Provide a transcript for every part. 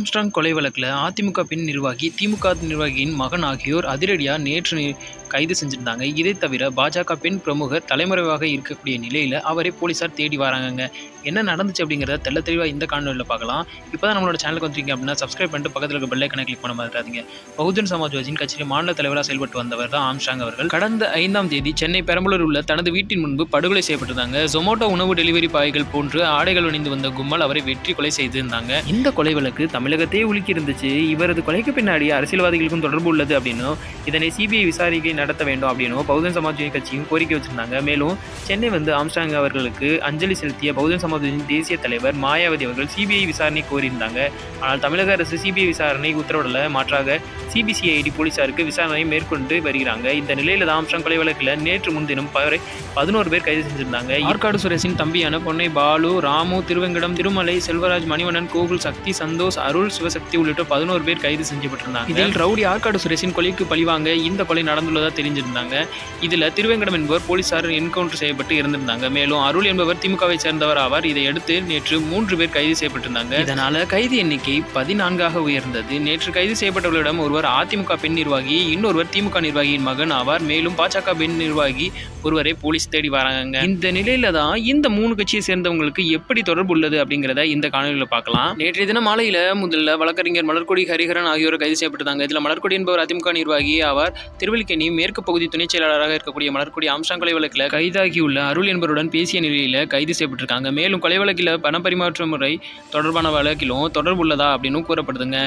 Armstrong கொலை வழக்கில் அதிமுக பெண் நிர்வாகி திமுக நிர்வாகியின் மகன் ஆகியோர் அதிரடியாக நேற்று கைது செஞ்சிருந்தாங்க. இதை தவிர பாஜக பெண் பிரமுகர் தலைமறைவாக இருக்கக்கூடிய நிலையில் அவரை போலீசார் தேடி வராங்க என்ன நடந்துச்சு அப்படிங்கிறத தெள்ள தெளிவாக இந்த காணொலியில் பார்க்கலாம். இப்போ தான் நம்மளோட சேனலுக்கு வந்துருக்கீங்க அப்படின்னா சப்ஸ்கிரைப் பண்ணிட்டு பக்கத்தில் இருக்க பெல் கணக்கில் கிளிக் பண்ண மறக்காதீங்க. பகுஜன் சமாஜ்வாதியின் கட்சியில் மாநில தலைவராக செயல்பட்டு வந்தவர் தான் ஆம்ஷாங் அவர்கள். கடந்த ஐந்தாம் தேதி சென்னை பெரம்பலூர் உள்ள தனது வீட்டின் முன்பு படுகொலை செய்யப்பட்டிருந்தாங்க. ஜொமோட்டோ உணவு டெலிவரி பாய்கள் போன்று ஆடைகள் அணிந்து வந்த கும்பல் அவரை வெற்றி கொலை செய்திருந்தாங்க. இந்த கொலை வழக்கு தமிழகத்தையே உலுக்கி இருந்துச்சு. இவரது கொலைக்கு பின்னாடி அரசியல்வாதிகளுக்கும் தொடர்பு உள்ளது அப்படின்னும் இதனை சிபிஐ விசாரிக்கை நடத்த வேண்டும் அப்படின்னும் பகுஜன் சமாஜ் கட்சியும் கோரிக்கை வச்சிருந்தாங்க. மேலும் சென்னை வந்து ஆம்ஸ்டாங் அவர்களுக்கு அஞ்சலி செலுத்திய பகுஜன் சமாஜ்வாதியின் தேசிய தலைவர் மாயாவதி அவர்கள் சிபிஐ விசாரணை கோரியிருந்தாங்க. ஆனால் தமிழக அரசு சிபிஐ விசாரணை உத்தரவிடல. மாற்றாக சிபிசிஐடி போலீசாருக்கு விசாரணை மேற்கொண்டு வருகிறாங்க. இந்த நிலையில தான் ஆம்ஸ்டாங் கொலை வழக்கில் நேற்று முன்தினம் பவரை பதினோரு பேர் கைது செஞ்சிருந்தாங்க. ஆற்காடு சுரேஷின் தம்பியான பொன்னை பாலு ராமு திருவெங்கடம் திருமலை செல்வராஜ் மணிவண்ணன் கோகுல் சக்தி சந்தோஷ் அருள் சிவசக்தி உள்ளிட்ட பதினோரு பேர் கைது செய்யப்பட்டிருந்தாங்க இதில் ரவுடி ஆற்காடு சுரேஷின் கொலைக்கு பழிவாங்க. இந்த கொலை நடந்துள்ளதா தெரிஞ்சிருந்தாங்க. இதில் திருவேங்கடம் என்பவர் போலீசார் என்கவுண்டர் செய்யப்பட்டு இருந்திருந்தாங்க. மேலும் அருள் என்பவர் திமுகவை சேர்ந்தவர் ஆவார். இதையடுத்து நேற்று மூன்று பேர் கைது செய்யப்பட்டிருந்தாங்க. இதனால கைது எண்ணிக்கை பதினான்காக உயர்ந்தது. நேற்று கைது செய்யப்பட்டவர்களிடம் ஒருவர் அதிமுக பெண் நிர்வாகி இன்னொருவர் திமுக நிர்வாகியின் மகன் ஆவார். மேலும் பாஜக பெண் நிர்வாகி ஒருவரை போலீஸ் தேடி வராங்க. இந்த நிலையில தான் இந்த மூணு கட்சியை சேர்ந்தவங்களுக்கு எப்படி தொடர்பு உள்ளது அப்படிங்கிறத இந்த காணொலியில் பார்க்கலாம். நேற்றைய தினம் மாலையில முதல்ல வழக்கறிஞர் மலர்கொடி ஹரிஹரன் ஆகியோர் கைது செய்யப்பட்டிருந்தாங்க. இதில் மலர்கொடி என்பவர் அதிமுக நிர்வாகி ஆவார். திருவல்லிக்கேணி மேற்கு பகுதி துணைச் செயலாளராக இருக்கக்கூடிய மலர்குடி ஆம்சாங் கொலை வழக்கில் கைதாகியுள்ள அருள் என்பவருடன் பேசிய நிலையில் கைது செய்யப்பட்டிருக்காங்க. மேலும் கொலை வழக்கில் பண பரிமாற்ற முறை தொடர்பான வழக்கிலும் தொடர்பு உள்ளதா அப்படின்னு கூறப்படுதுங்க.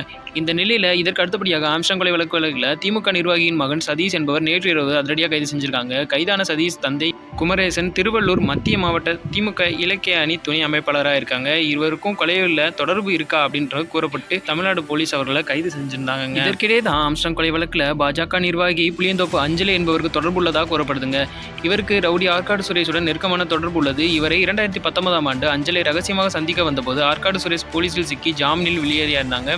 இந்த நிலையில் இதற்கு அடுத்தபடியாக ஆம்சாங் கொலை வழக்கு வழக்கில் திமுக நிர்வாகியின் மகன் சதீஷ் என்பவர் நேற்று இரவு அதிரடியாக கைது செஞ்சிருக்காங்க. கைதான சதீஷ் தந்தை குமரேசன் திருவள்ளூர் மத்திய மாவட்ட திமுக இலக்கிய அணி துணை அமைப்பாளராக இருக்காங்க. இருவருக்கும் கொலையில் தொடர்பு இருக்கா அப்படின்றது கூறப்பட்டு தமிழ்நாடு போலீஸ் அவர்களை கைது செஞ்சிருந்தாங்க இதற்கிடையே தான் ஆம்ஸ்டாங் கொலை வழக்கில் பாஜக நிர்வாகி புளியந்தோப்பு அஞ்சலி என்பவருக்கு தொடர்பு உள்ளதாக கூறப்படுதுங்க. இவருக்கு ரவுடி ஆற்காடு சுரேஷுடன் நெருக்கமான தொடர்பு உள்ளது. இவரை இரண்டாயிரத்தி பத்தொன்பதாம் ஆண்டு அஞ்சலை ரகசியமாக சந்திக்க வந்தபோது ஆற்காடு சுரேஷ் போலீஸில் சிக்கி ஜாமீனில் வெளியேறியிருந்தாங்க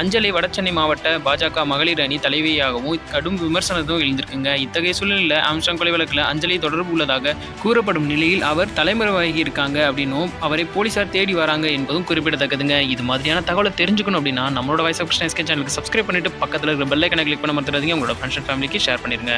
அஞ்சலை வடசென்னை மாவட்ட பாஜக மகளிர் அணி தலைவியாகவும் கடும் விமர்சனத்தும் எழுந்திருக்குங்க. இத்தகைய சூழ்நிலையில் ஆம்ஸ்டாங் கொலை வழக்கில் அஞ்சலி தொடர்பு உள்ளதாக கூறப்படும் நிலையில் அவர் தலைமறைவாகி இருக்காங்க அப்படின்னும் அவரை போலீசார் தேடி வராங்க என்பதும் குறிப்பிடத்தக்கதுங்க. இது மாதிரியான தகவலை தெரிஞ்சுக்கணும் அப்படின்னா நம்மளோட வாய்ஸ் ஆஃப் கிருஷ்ணா சேனலுக்கு சப்ஸ்கிரைப் பண்ணிட்டு பக்கத்தில் இருக்கிற பெல்லைக்கனை கிளிக் பண்ண மறந்துடாதீங்க. உங்களோட ஃப்ரெண்ட்ஸ் அண்ட் ஃபேமிலிக்கு ஷேர் பண்ணிருங்க.